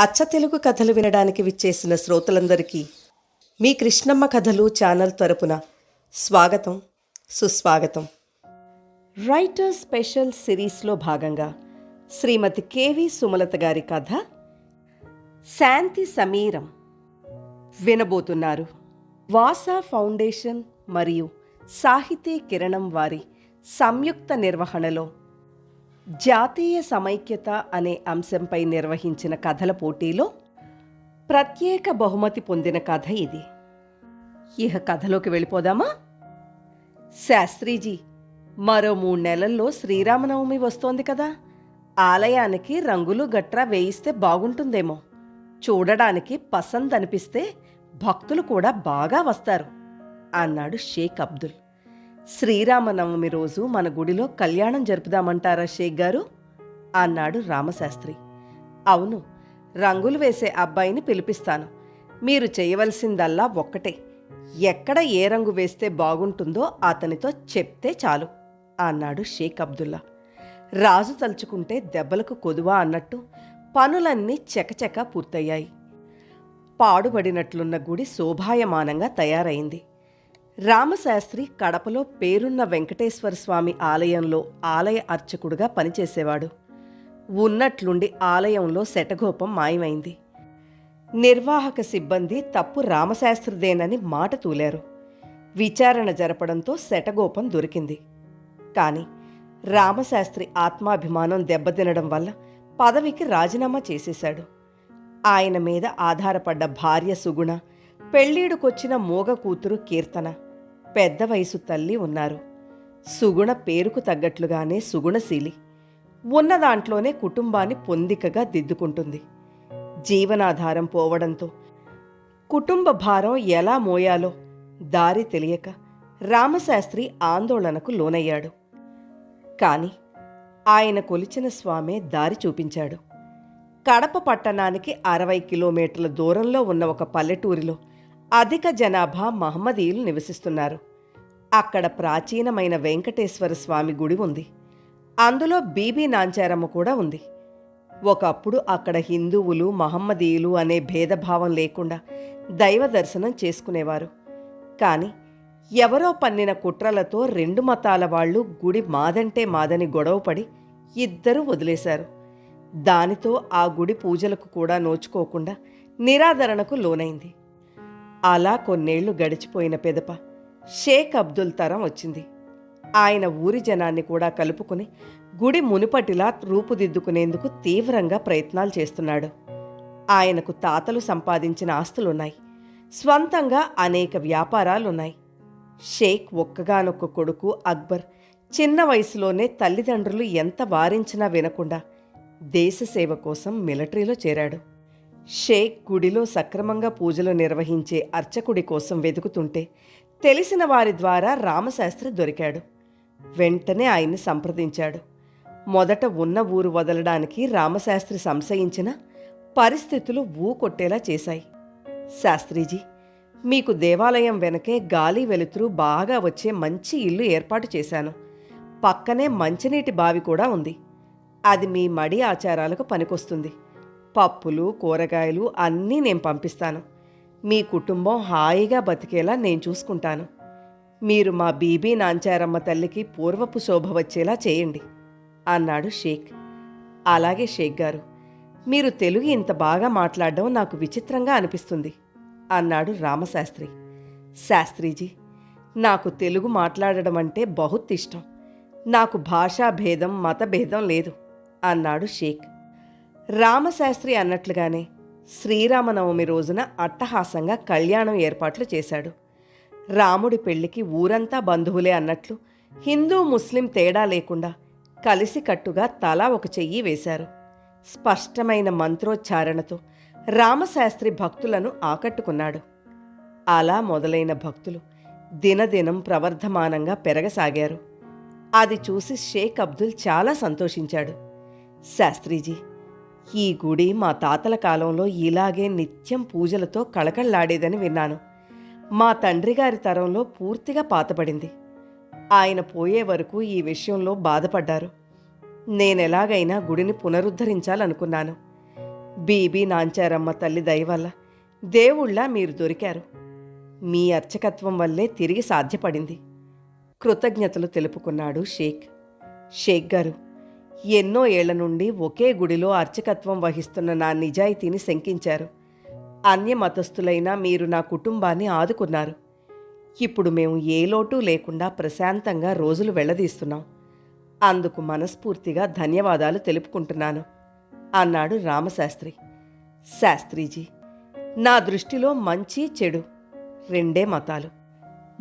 అచ్చ తెలుగు కథలు వినడానికి విచ్చేసిన శ్రోతలందరికీ మీ కృష్ణమ్మ కథలు ఛానల్ తరపున స్వాగతం సుస్వాగతం. రైటర్ స్పెషల్ సిరీస్లో భాగంగా శ్రీమతి కేవి సుమలత గారి కథ శాంతి సమీరం. వినబోతున్నారు వాసా ఫౌండేషన్ మరియు సాహితీ కిరణం వారి సంయుక్త నిర్వహణలో జాతీయ సమైక్యత అనే అంశంపై నిర్వహించిన కథల పోటీలో ప్రత్యేక బహుమతి పొందిన కథ ఇది. ఇహ కథలోకి వెళ్ళిపోదామా? శాస్త్రీజీ మరో మూడు నెలల్లో శ్రీరామనవమి వస్తోంది కదా. ఆలయానికి రంగులు గట్రా వేయిస్తే బాగుంటుందేమో. చూడడానికి పసంద్ అనిపిస్తే భక్తులు కూడా బాగా వస్తారు అన్నాడు షేక్ అబ్దుల్. శ్రీరామనవమి రోజు మన గుడిలో కళ్యాణం జరుపుదామంటారా షేక్ గారు? అన్నాడు రామశాస్త్రి. అవును రంగులు వేసే అబ్బాయిని పిలిపిస్తాను. మీరు చేయవలసిందల్లా ఒక్కటే. ఎక్కడ ఏ రంగు వేస్తే బాగుంటుందో అతనితో చెప్తే చాలు అన్నాడు షేక్ అబ్దుల్లా. రాజు తలుచుకుంటే దెబ్బలకు కొదువా అన్నట్టు పనులన్నీ చకచక పూర్తయ్యాయి. పాడుబడినట్లున్న గుడి శోభాయమానంగా తయారైంది. రామశాస్త్రి కడపలో పేరున్న వెంకటేశ్వర స్వామి ఆలయంలో ఆలయ అర్చకుడుగా పనిచేసేవాడు. ఉన్నట్లుండి ఆలయంలో శటగోపం మాయమైంది. నిర్వాహక సిబ్బంది తప్పు రామశాస్త్రిదేనని మాట తూలారు. విచారణ జరపడంతో శటగోపం దొరికింది. కాని రామశాస్త్రి ఆత్మాభిమానం దెబ్బతినడం వల్ల పదవికి రాజీనామా చేసేశాడు. ఆయన మీద ఆధారపడ్డ భార్య సుగుణ పెళ్ళీడుకొచ్చిన మూగ కూతురు కీర్తన పెద్ద వయసు తల్లి ఉన్నారు. సుగుణ పేరుకు తగ్గట్లుగానే సుగుణశీలి. ఉన్న దాంట్లోనే కుటుంబాన్ని పొందికగా దిద్దుకుంటుంది. జీవనాధారం పోవడంతో కుటుంబ భారం ఎలా మోయాలో దారి తెలియక రామశాస్త్రి ఆందోళనకు లోనయ్యాడు. కాని ఆయన కొలిచిన స్వామే దారి చూపించాడు. కడప పట్టణానికి అరవై కిలోమీటర్ల దూరంలో ఉన్న ఒక పల్లెటూరిలో అధిక జనాభా మహమ్మదీయులు నివసిస్తున్నారు. అక్కడ ప్రాచీనమైన వెంకటేశ్వర స్వామి గుడి ఉంది. అందులో బీబీ నాంచారమ్మ కూడా ఉంది. ఒకప్పుడు అక్కడ హిందువులు మహమ్మదీయులు అనే భేదభావం లేకుండా దైవ దర్శనం చేసుకునేవారు. కానీ ఎవరో పన్నిన కుట్రలతో రెండు మతాల వాళ్ళు గుడి మాదంటే మాదని గొడవపడి ఇద్దరూ వదిలేశారు. దానితో ఆ గుడి పూజలకు కూడా నోచుకోకుండా నిరాదరణకు లోనైంది. అలా కొన్నేళ్ళు గడిచిపోయిన పెదప షేక్ అబ్దుల్ తరం వచ్చింది. ఆయన ఊరి జనాన్ని కూడా కలుపుకుని గుడి మునుపటిలా రూపుదిద్దుకునేందుకు తీవ్రంగా ప్రయత్నాలు చేస్తున్నాడు. ఆయనకు తాతలు సంపాదించిన ఆస్తులున్నాయి. స్వంతంగా అనేక వ్యాపారాలున్నాయి. షేక్ ఒక్కగానొక్క కొడుకు అక్బర్ చిన్న వయసులోనే తల్లిదండ్రులు ఎంత వారించినా వినకుండా దేశసేవ కోసం మిలిటరీలో చేరాడు. షేక్ గుడిలో సక్రమంగా పూజలు నిర్వహించే అర్చకుడి కోసం వెతుకుతుంటే తెలిసిన వారి ద్వారా రామశాస్త్రి దొరికాడు. వెంటనే ఆయన్ని సంప్రదించాడు. మొదట ఉన్న ఊరు వదలడానికి రామశాస్త్రి సంశయించిన పరిస్థితులు ఊకొట్టేలా చేశాయి. శాస్త్రీజీ మీకు దేవాలయం వెనకే గాలి వెలుతురు బాగా వచ్చే మంచి ఇల్లు ఏర్పాటు చేశాను. పక్కనే మంచినీటి బావి కూడా ఉంది. అది మీ మడి ఆచారాలకు పనికొస్తుంది. పప్పులు కూరగాయలు అన్నీ నేను పంపిస్తాను. మీ కుటుంబం హాయిగా బతికేలా నేను చూసుకుంటాను. మీరు మా బీబీ నాంచారమ్మ తల్లికి పూర్వపు శోభ వచ్చేలా చేయండి అన్నాడు షేక్. అలాగే షేక్ గారు మీరు తెలుగు ఇంత బాగా మాట్లాడడం నాకు విచిత్రంగా అనిపిస్తుంది అన్నాడు రామశాస్త్రి. శాస్త్రీజీ నాకు తెలుగు మాట్లాడడం అంటే బహుత్ ఇష్టం. నాకు భాషా భేదం మత భేదం లేదు అన్నాడు షేక్. రామశాస్త్రి అన్నట్లుగానే శ్రీరామనవమి రోజున అట్టహాసంగా కళ్యాణం ఏర్పాట్లు చేశాడు. రాముడి పెళ్ళికి ఊరంతా బంధువులే అన్నట్లు హిందూ ముస్లిం తేడా లేకుండా కలిసికట్టుగా తలా ఒక చెయ్యి వేశారు. స్పష్టమైన మంత్రోచ్చారణతో రామశాస్త్రి భక్తులను ఆకట్టుకున్నాడు. అలా మొదలైన భక్తులు దినదినం ప్రవర్ధమానంగా పెరగసాగారు. అది చూసి షేక్ అబ్దుల్ చాలా సంతోషించాడు. శాస్త్రీజీ ఈ గుడి మా తాతల కాలంలో ఇలాగే నిత్యం పూజలతో కళకళ్ళాడేదని విన్నాను. మా తండ్రి గారి తరంలో పూర్తిగా పాతపడింది ఆయన పోయే వరకు ఈ విషయంలో బాధపడ్డారు. నేనెలాగైనా గుడిని పునరుద్ధరించాలనుకున్నాను. బీబీ నాంచారమ్మ తల్లి దయవల్ల దేవుళ్ళ మీరు దొరికారు. మీ అర్చకత్వం వల్లే తిరిగి సాధ్యపడింది. కృతజ్ఞతలు తెలుపుకున్నాడు షేక్. షేక్ గారు ఎన్నో ఏళ్ళ నుండి ఒకే గుడిలో అర్చకత్వం వహిస్తున్న నా నిజాయితీని శంకించారు. అన్య మతస్థులైన మీరు నా కుటుంబాన్ని ఆదుకున్నారు. ఇప్పుడు మేము ఏ లోటు లేకుండా ప్రశాంతంగా రోజులు వెళ్ళదీస్తున్నాం అందుకు మనస్ఫూర్తిగా ధన్యవాదాలు తెలుపుకుంటున్నాను అన్నాడు రామశాస్త్రి. శాస్త్రీజీ నా దృష్టిలో మంచి చెడు రెండే మతాలు.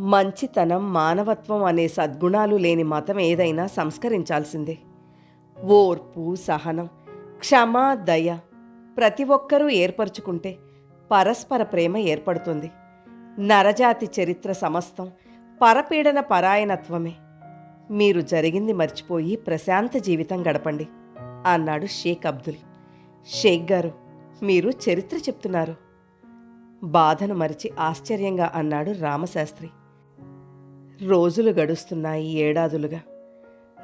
మంచితనం మానవత్వం అనే సద్గుణాలు లేని మతం ఏదైనా సంస్కరించాల్సిందే. ఓర్పు సహనం క్షమ దయ ప్రతి ఒక్కరూ ఏర్పరచుకుంటే పరస్పర ప్రేమ ఏర్పడుతుంది. నరజాతి చరిత్ర సమస్తం పరపీడన పరాయణత్వమే. మీరు జరిగింది మర్చిపోయి ప్రశాంత జీవితం గడపండి అన్నాడు షేక్ అబ్దుల్. షేక్ గారు మీరు చరిత్ర చెప్తున్నారు. బాధను మరిచి ఆశ్చర్యంగా అన్నాడు రామశాస్త్రి. రోజులు గడుస్తున్నాయి ఏడాదులుగా.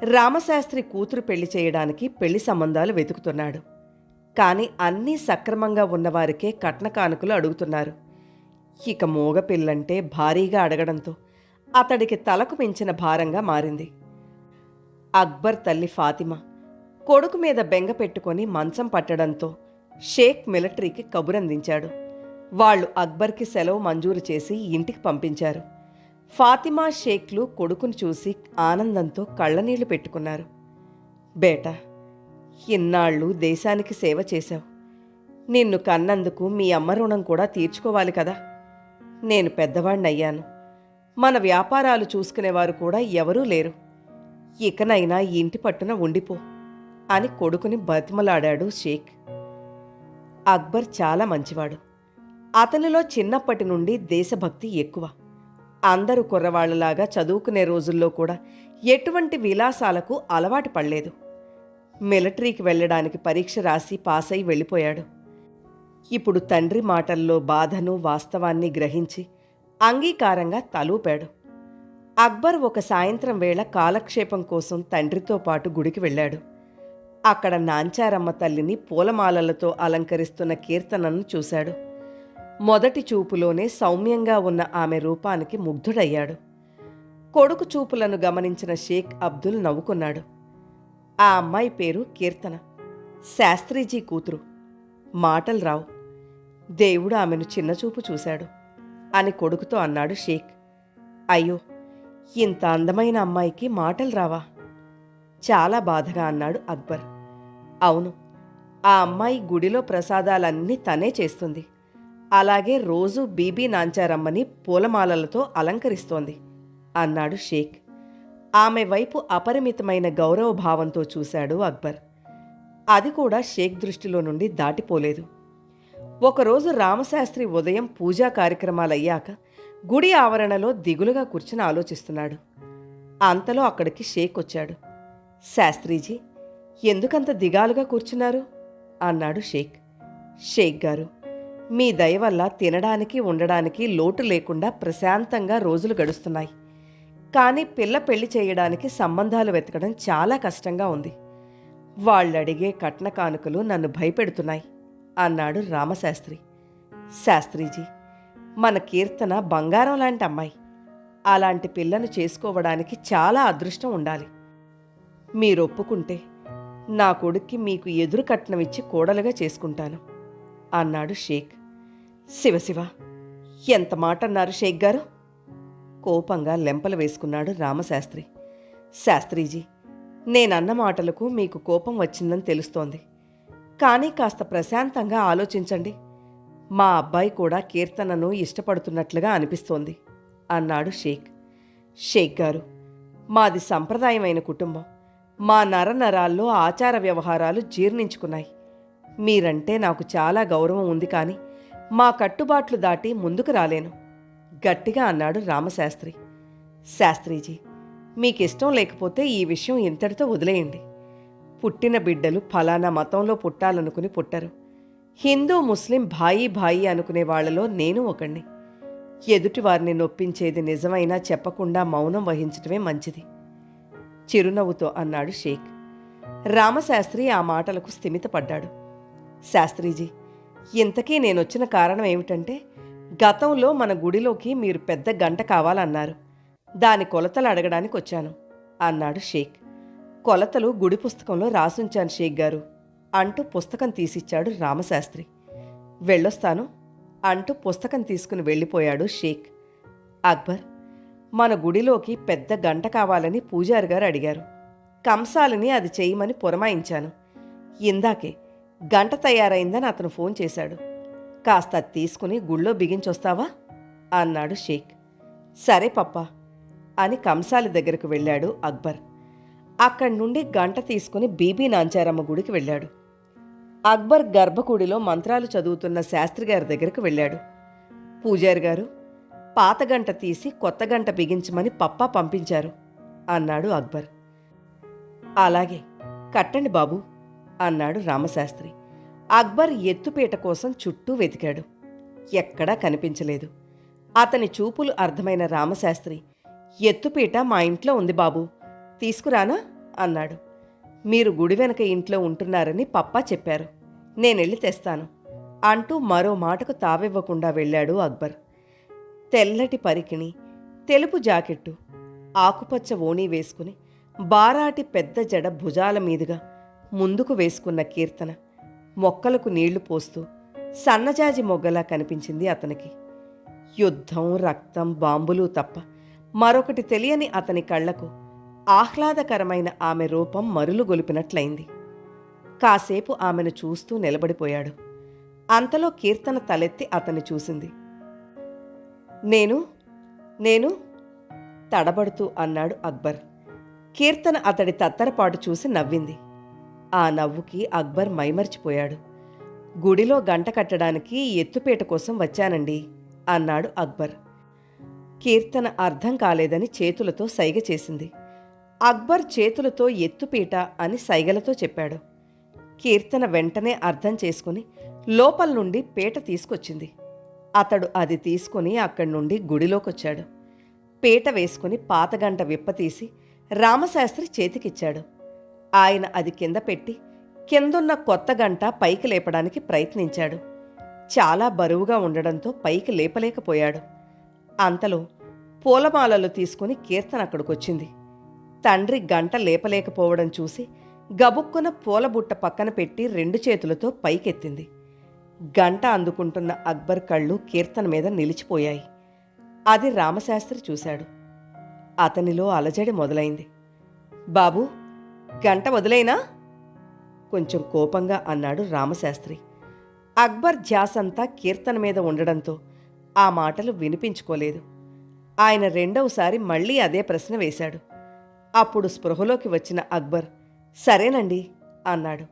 రామశాస్త్రి కూతురు పెళ్ళి చేయడానికి పెళ్ళి సంబంధాలు వెతుకుతున్నాడు. కానీ అన్నీ సక్రమంగా ఉన్నవారికే కట్న కానుకలు అడుగుతున్నారు. ఇక మూగ పిల్లంటే భారీగా అడగడంతో అతడికి తలకు మించిన భారంగా మారింది. అక్బర్ తల్లి ఫాతిమా కొడుకు మీద బెంగ పెట్టుకొని మంచం పట్టడంతో షేక్ మిలిటరీకి కబురందించాడు. వాళ్ళు అక్బర్కి సెలవు మంజూరు చేసి ఇంటికి పంపించారు. ఫాతిమా షేక్లు కొడుకును చూసి ఆనందంతో కళ్ళనీళ్ళు పెట్టుకున్నారు. బేటా ఇన్నాళ్ళు దేశానికి సేవ చేశావు. నిన్ను కన్నందుకు మీ అమ్మ రుణం కూడా తీర్చుకోవాలి కదా. నేను పెద్దవాణ్ణయ్యాను. మన వ్యాపారాలు చూసుకునేవారు కూడా ఎవరూ లేరు. ఇకనైనా ఇంటి పట్టున ఉండిపో అని కొడుకుని బతిమలాడాడు షేక్. అక్బర్ చాలా మంచివాడు. అతనిలో చిన్నప్పటి నుండి దేశభక్తి ఎక్కువ. అందరూ కుర్రవాళ్ళలాగా చదువుకునే రోజుల్లో కూడా ఎటువంటి విలాసాలకు అలవాటు పడలేదు. మిలిటరీకి వెళ్ళడానికి పరీక్ష రాసి పాస్ అయి వెళ్ళిపోయాడు. ఇప్పుడు తండ్రి మాటల్లో బాధను వాస్తవాన్ని గ్రహించి అంగీకారంగా తలూపాడు. అక్బర్ ఒక సాయంత్రం వేళ కాలక్షేపం కోసం తండ్రితో పాటు గుడికి వెళ్ళాడు. అక్కడ నాంచారమ్మ తల్లిని పూలమాలలతో అలంకరిస్తున్న కీర్తనను చూశాడు. మొదటి చూపులోనే సౌమ్యంగా ఉన్న ఆమె రూపానికి ముగ్ధుడయ్యాడు. కొడుకు చూపులను గమనించిన షేక్ అబ్దుల్ నవ్వుకున్నాడు. ఆ అమ్మాయి పేరు కీర్తన. శాస్త్రీజీ కూతురు. మాటలు రావు. దేవుడు ఆమెను చిన్నచూపు చూశాడు అని కొడుకుతో అన్నాడు షేక్. అయ్యో ఇంత అందమైన అమ్మాయికి మాటలు రావా? చాలా బాధగా అన్నాడు అక్బర్. అవును ఆ అమ్మాయి గుడిలో ప్రసాదాలన్నీ తనే చేస్తుంది. అలాగే రోజు బీబీ నాంచారమ్మని పూలమాలలతో అలంకరిస్తోంది అన్నాడు షేక్. ఆమె వైపు అపరిమితమైన గౌరవ భావంతో చూశాడు అక్బర్. అది కూడా షేక్ దృష్టిలో నుండి దాటిపోలేదు. ఒకరోజు రామశాస్త్రి ఉదయం పూజా కార్యక్రమాలయ్యాక గుడి ఆవరణలో దిగులుగా కూర్చుని ఆలోచిస్తున్నాడు. అంతలో అక్కడికి షేక్ వచ్చాడు. శాస్త్రీజీ ఎందుకంత దిగాలుగా కూర్చున్నారు? అన్నాడు షేక్. షేక్ గారు మీ దయ వల్ల తినడానికి ఉండడానికి లోటు లేకుండా ప్రశాంతంగా రోజులు గడుస్తున్నాయి. కానీ పిల్ల పెళ్ళి చేయడానికి సంబంధాలు వెతకడం చాలా కష్టంగా ఉంది. వాళ్ళడిగే కట్న కానుకలు నన్ను భయపెడుతున్నాయి అన్నాడు రామశాస్త్రి. శాస్త్రీజీ మన కీర్తన బంగారం లాంటి అమ్మాయి. అలాంటి పిల్లను చేసుకోవడానికి చాలా అదృష్టం ఉండాలి. మీరు ఒప్పుకుంటే నా కొడుక్కి మీకు ఎదురు కట్నం ఇచ్చి కోడలుగా చేసుకుంటాను అన్నాడు షేక్. శివశివ ఎంత మాట అన్నారు షేక్ గారు? కోపంగా లెంపలు వేసుకున్నాడు రామశాస్త్రి. శాస్త్రీజీ నేనన్న మాటలకు మీకు కోపం వచ్చిందని తెలుస్తోంది. కానీ కాస్త ప్రశాంతంగా ఆలోచించండి. మా అబ్బాయి కూడా కీర్తనను ఇష్టపడుతున్నట్లుగా అనిపిస్తోంది అన్నాడు షేక్. షేక్ గారు మాది సంప్రదాయమైన కుటుంబం. మా నరనరాల్లో ఆచార వ్యవహారాలు జీర్ణించుకున్నాయి. మీరంటే నాకు చాలా గౌరవం ఉంది కానీ మా కట్టుబాట్లు దాటి ముందుకు రాలేను. గట్టిగా అన్నాడు రామశాస్త్రి. శాస్త్రీజీ మీకిష్టం లేకపోతే ఈ విషయం ఇంతటితో వదిలేయండి. పుట్టిన బిడ్డలు ఫలానా మతంలో పుట్టాలనుకుని పుట్టరు. హిందూ ముస్లిం భాయి భాయి అనుకునే వాళ్ళలో నేను ఒకణ్ణి. ఎదుటి వారిని నొప్పించేది నిజమైనా చెప్పకుండా మౌనం వహించటమే మంచిది. చిరునవ్వుతో అన్నాడు షేక్. రామశాస్త్రి ఆ మాటలకు స్థిమితపడ్డాడు. శాస్త్రీజీ ఇంతకీ నేనొచ్చిన కారణం ఏమిటంటే గతంలో మన గుడిలోకి మీరు పెద్ద గంట కావాలన్నారు. దాని కొలతలు అడగడానికి వచ్చాను అన్నాడు షేక్. కొలతలు గుడి పుస్తకంలో రాసుంచాను షేక్ గారు అంటూ పుస్తకం తీసిచ్చాడు రామశాస్త్రి. వెళ్ళొస్తాను అంటూ పుస్తకం తీసుకుని వెళ్ళిపోయాడు షేక్. అక్బర్ మన గుడిలోకి పెద్ద గంట కావాలని పూజారి గారు అడిగారు. కంసాలని అది చేయమని పురమాయించాను. ఇందాకే గంట తయారైందని అతను ఫోన్ చేశాడు. కాస్త అది తీసుకుని గుళ్ళో బిగించొస్తావా? అన్నాడు షేక్. సరే పప్పా అని కంసాలి దగ్గరకు వెళ్ళాడు అక్బర్. అక్కడి నుండి గంట తీసుకుని బీబీ నాంచారమ్మ గుడికి వెళ్ళాడు. అక్బర్ గర్భగుడిలో మంత్రాలు చదువుతున్న శాస్త్రి గారి దగ్గరకు వెళ్ళాడు. పూజారి గారు పాత గంట తీసి కొత్త గంట బిగించమని పప్పా పంపించారు అన్నాడు అక్బర్. అలాగే కట్టండి బాబు. అన్నాడు రామశాస్త్రి. అక్బర్ ఎత్తుపీట కోసం చుట్టూ వెతికాడు. ఎక్కడా కనిపించలేదు. అతని చూపులు అర్థమైన రామశాస్త్రి ఎత్తుపీట మా ఇంట్లో ఉంది బాబు తీసుకురానా? అన్నాడు. మీరు గుడి వెనక ఇంట్లో ఉంటున్నారని పప్పా చెప్పారు. నేనెళ్ళి తెస్తాను. అంటూ మరో మాటకు తావివ్వకుండా వెళ్ళాడు అక్బర్. తెల్లటి పరికిణి తెలుపు జాకెట్టు ఆకుపచ్చ ఓణీ వేసుకుని బారాటి పెద్ద జడ భుజాల మీదుగా ముందుకు వేసుకున్న కీర్తన. మొక్కలకు నీళ్ళు పోస్తూ సన్నజాజి మొగ్గలా కనిపించింది అతనికి. యుద్ధం రక్తం బాంబులు తప్ప మరొకటి తెలియని అతని కళ్ళకు ఆహ్లాదకరమైన ఆమె రూపం మరులు గొలిపినట్లయింది. కాసేపు ఆమెను చూస్తూ నిలబడిపోయాడు. అంతలో కీర్తన తలెత్తి అతన్ని చూసింది. నేను నేను తడబడుతూ అన్నాడు అక్బర్. కీర్తన అతడి తత్తరపాటు చూసి నవ్వింది. ఆ నవ్వుకి అక్బర్ మైమర్చిపోయాడు. గుడిలో గంట కట్టడానికి ఎత్తుపేట కోసం వచ్చానండి అన్నాడు అక్బర్. కీర్తన అర్థం కాలేదని చేతులతో సైగ చేసింది. అక్బర్ చేతులతో ఎత్తుపీట అని సైగలతో చెప్పాడు. కీర్తన వెంటనే అర్థం చేసుకుని లోపల నుండి పీట తీసుకొచ్చింది. అతడు అది తీసుకుని అక్కడి నుండి గుడిలోకొచ్చాడు. పీట వేసుకుని పాతగంట విప్పతీసి రామశాస్త్రి చేతికిచ్చాడు. ఆయన అది కింద పెట్టి కిందున్న కొత్త గంట పైకి లేపడానికి ప్రయత్నించాడు. చాలా బరువుగా ఉండడంతో పైకి లేపలేకపోయాడు. అంతలో పూలమాలలు తీసుకుని కీర్తన అక్కడికొచ్చింది. తండ్రి గంట లేపలేకపోవడం చూసి గబుక్కున పూలబుట్ట పక్కన పెట్టి రెండు చేతులతో పైకెత్తింది. గంట అందుకుంటున్న అక్బర్ కళ్ళు కీర్తన మీద నిలిచిపోయాయి. అది రామశాస్త్రి చూశాడు. అతనిలో అలజడి మొదలైంది. బాబూ గంట వదిలేనా కొంచెం కోపంగా అన్నాడు రామశాస్త్రి. అక్బర్ ధ్యాసంతా కీర్తన మీద ఉండడంతో ఆ మాటలు వినిపించుకోలేదు. ఆయన రెండవసారి మళ్ళీ అదే ప్రశ్న వేశాడు. అప్పుడు స్పృహలోకి వచ్చిన అక్బర్ సరేనండి అన్నాడు.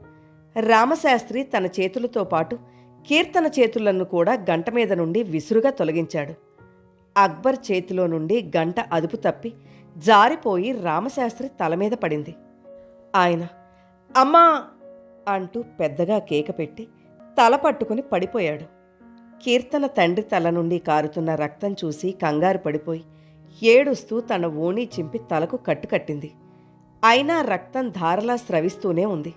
రామశాస్త్రి తన చేతులతో పాటు కీర్తన చేతులను కూడా గంట మీద నుండి విసురుగా తొలగించాడు. అక్బర్ చేతిలో నుండి గంట అదుపు తప్పి జారిపోయి రామశాస్త్రి తల మీద పడింది. ఆయన. అమ్మా అంటూ పెద్దగా కేక పెట్టి తల పట్టుకుని పడిపోయాడు. కీర్తన తండ్రి తల నుండి కారుతున్న రక్తం చూసి కంగారు పడిపోయి ఏడుస్తూ తన ఓణి చింపి తలకు కట్టుకట్టింది. అయినా రక్తం ధారలా స్రవిస్తూనే ఉంది.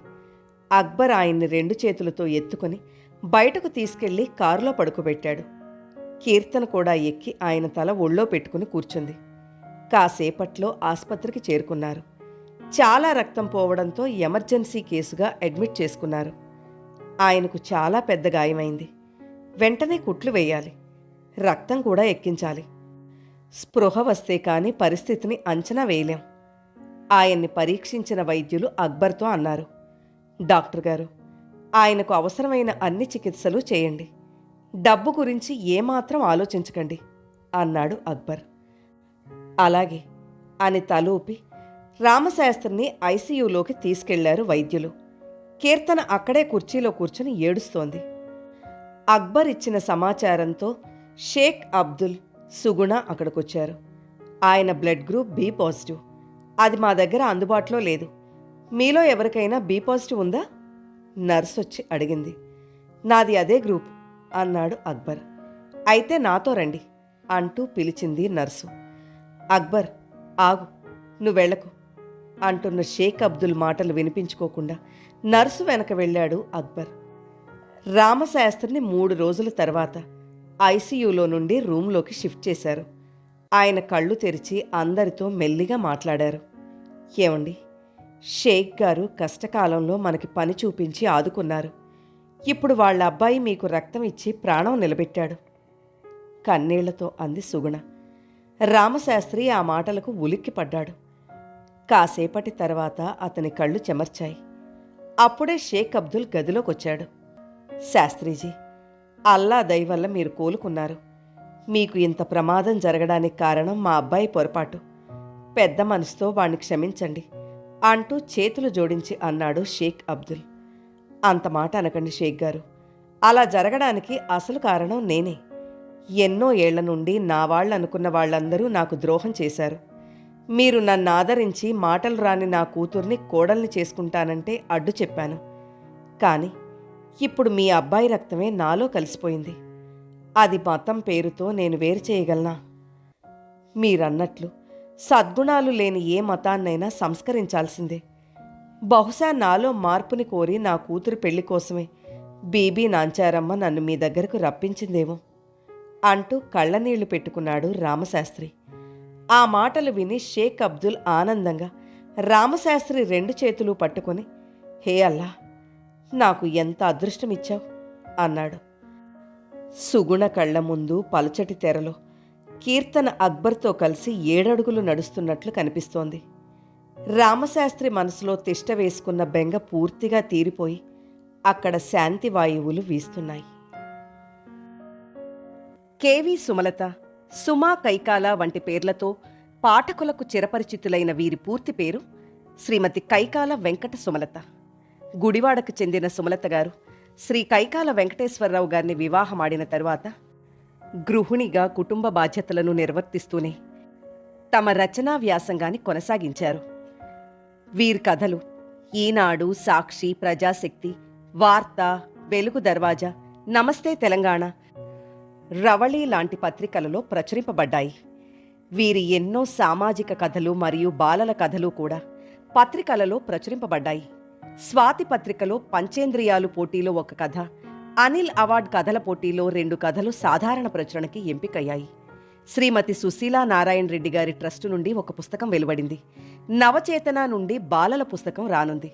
అక్బర్ ఆయన్ని రెండు చేతులతో ఎత్తుకొని బయటకు తీసుకెళ్ళి కారులో పడుకోబెట్టాడు. కీర్తన కూడా ఎక్కి ఆయన తల ఒళ్ళో పెట్టుకుని కూర్చుంది. కాసేపట్లో ఆసుపత్రికి చేరుకున్నారు. చాలా రక్తం పోవడంతో ఎమర్జెన్సీ కేసుగా అడ్మిట్ చేసుకున్నారు. ఆయనకు చాలా పెద్ద గాయమైంది. వెంటనే కుట్లు వేయాలి. రక్తం కూడా ఎక్కించాలి. స్పృహ వస్తే కానీ పరిస్థితిని అంచనా వేయలేం. ఆయన్ని పరీక్షించిన వైద్యులు అక్బర్తో అన్నారు. డాక్టర్ గారు ఆయనకు అవసరమైన అన్ని చికిత్సలు చేయండి. డబ్బు గురించి ఏమాత్రం ఆలోచించకండి అన్నాడు అక్బర్. అలాగే అని తలూపి రామశాస్త్రిని ఐసీయూలోకి తీసుకెళ్ళారు వైద్యులు. కీర్తన అక్కడే కుర్చీలో కూర్చుని ఏడుస్తోంది. అక్బర్ ఇచ్చిన సమాచారంతో షేక్ అబ్దుల్ సుగుణ అక్కడికొచ్చారు. ఆయన బ్లడ్ గ్రూప్ బి పాజిటివ్. అది మా దగ్గర అందుబాటులో లేదు. మీలో ఎవరికైనా బి పాజిటివ్ ఉందా? నర్స్ వచ్చి అడిగింది. నాది అదే గ్రూప్ అన్నాడు అక్బర్. అయితే నాతో రండి అంటూ పిలిచింది నర్సు. అక్బర్ ఆగు నువ్వెళ్ళకు అంటున్న షేక్ అబ్దుల్ మాటలు వినిపించుకోకుండా నర్సు వెనక వెళ్ళాడు అక్బర్. రామశాస్త్రిని మూడు రోజుల తర్వాత ఐసీయూలో నుండి రూమ్లోకి షిఫ్ట్ చేశారు. ఆయన కళ్ళు తెరిచి అందరితో మెల్లిగా మాట్లాడారు. ఏమండి షేక్ గారు కష్టకాలంలో మనకి పని చూపించి ఆదుకున్నారు. ఇప్పుడు వాళ్ళ అబ్బాయి మీకు రక్తం ఇచ్చి ప్రాణం నిలబెట్టాడు. కన్నీళ్ళతో అంది సుగుణ. రామశాస్త్రి ఆ మాటలకు ఉలిక్కిపడ్డాడు. కాసేపటి తర్వాత అతని కళ్ళు చెమర్చాయి. అప్పుడే షేక్ అబ్దుల్ గదిలోకొచ్చాడు. శాస్త్రీజీ అల్లా దయ వల్ల మీరు కోలుకున్నారు. మీకు ఇంత ప్రమాదం జరగడానికి కారణం మా అబ్బాయి పొరపాటు. పెద్ద మనసుతో వాణ్ణి క్షమించండి అంటూ చేతులు జోడించి అన్నాడు షేక్ అబ్దుల్. అంత మాట అనకండి షేక్ గారు. అలా జరగడానికి అసలు కారణం నేనే. ఎన్నో ఏళ్ళ నుండి నా వాళ్ళనుకున్న వాళ్ళందరూ నాకు ద్రోహం చేశారు. మీరు నన్ను ఆదరించి మాటలు రాని నా కూతుర్ని కోడల్ని చేసుకుంటానంటే అడ్డు చెప్పాను. కానీ ఇప్పుడు మీ అబ్బాయి రక్తమే నాలో కలిసిపోయింది. అది మతం పేరుతో నేను వేరు చేయగలనా? మీరన్నట్లు సద్గుణాలు లేని ఏ మతాన్నైనా సంస్కరించాల్సిందే. బహుశా నాలో మార్పుని కోరి నా కూతురు పెళ్ళి కోసమే బీబీ నాంచారమ్మ నన్ను మీ దగ్గరకు రప్పించిందేమో అంటూ కళ్ళనీళ్ళు పెట్టుకున్నాడు రామశాస్త్రి. ఆ మాటలు విని షేక్ అబ్దుల్ ఆనందంగా రామశాస్త్రి రెండు చేతులు పట్టుకొని హే అల్లా నాకు ఎంత అదృష్టమిచ్చావు అన్నాడు. సుగుణ కళ్ళ ముందు పలచటి తెరలో కీర్తన అక్బర్తో కలిసి ఏడడుగులు నడుస్తున్నట్లు కనిపిస్తోంది. రామశాస్త్రి మనసులో తిష్ట వేసుకున్న బెంగ పూర్తిగా తీరిపోయి అక్కడ శాంతి వాయువులు వీస్తున్నాయి. కేవీ సుమలత సుమా కైకాల వంటి పేర్లతో పాఠకులకు చిరపరిచితులైన వీరి పూర్తి పేరు శ్రీమతి కైకాల వెంకట సుమలత. గుడివాడకు చెందిన సుమలత గారు శ్రీ కైకాల వెంకటేశ్వరరావు గారిని వివాహమాడిన తరువాత గృహిణిగా కుటుంబ బాధ్యతలను నిర్వర్తిస్తూనే తమ రచనా వ్యాసంగాన్ని కొనసాగించారు. వీరి కథలు ఈనాడు సాక్షి ప్రజాశక్తి వార్త వెలుగు దర్వాజా నమస్తే తెలంగాణ రవళి లాంటి పత్రికలలో ప్రచురింపబడ్డాయి. వీరి ఎన్నో సామాజిక కథలు మరియు బాలల కథలు కూడా పత్రికలలో ప్రచురింపబడ్డాయి. స్వాతి పత్రికలో పంచేంద్రియాలు పోటీలో ఒక కథ అనిల్ అవార్డ్ కథల పోటీలో రెండు కథలు సాధారణ ప్రచురణకి ఎంపికయ్యాయి. శ్రీమతి సుశీలా నారాయణ రెడ్డి గారి ట్రస్టు నుండి ఒక పుస్తకం వెలువడింది. నవచేతన నుండి బాలల పుస్తకం రానుంది.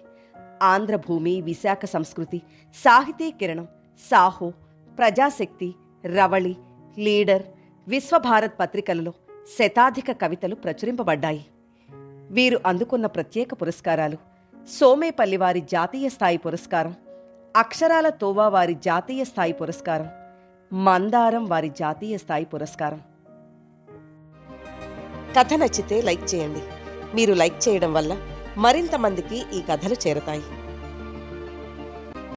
ఆంధ్రభూమి విశాఖ సంస్కృతి సాహితీ కిరణం సాహో ప్రజాశక్తి రవళి లీడర్ విశ్వభారత్ పత్రికలలో శతాధిక కవితలు ప్రచురింపబడ్డాయి. వీరు అందుకున్న ప్రత్యేక పురస్కారాలు సోమేపల్లి వారి జాతీయ స్థాయి పురస్కారం అక్షరాల తోవా వారి జాతీయ స్థాయి పురస్కారం మందారం వారి జాతీయ స్థాయి పురస్కారం. కథ నచ్చితే లైక్ చేయండి. మీరు లైక్ చేయడం వల్ల మరింత మందికి ఈ కథలు చేరతాయి.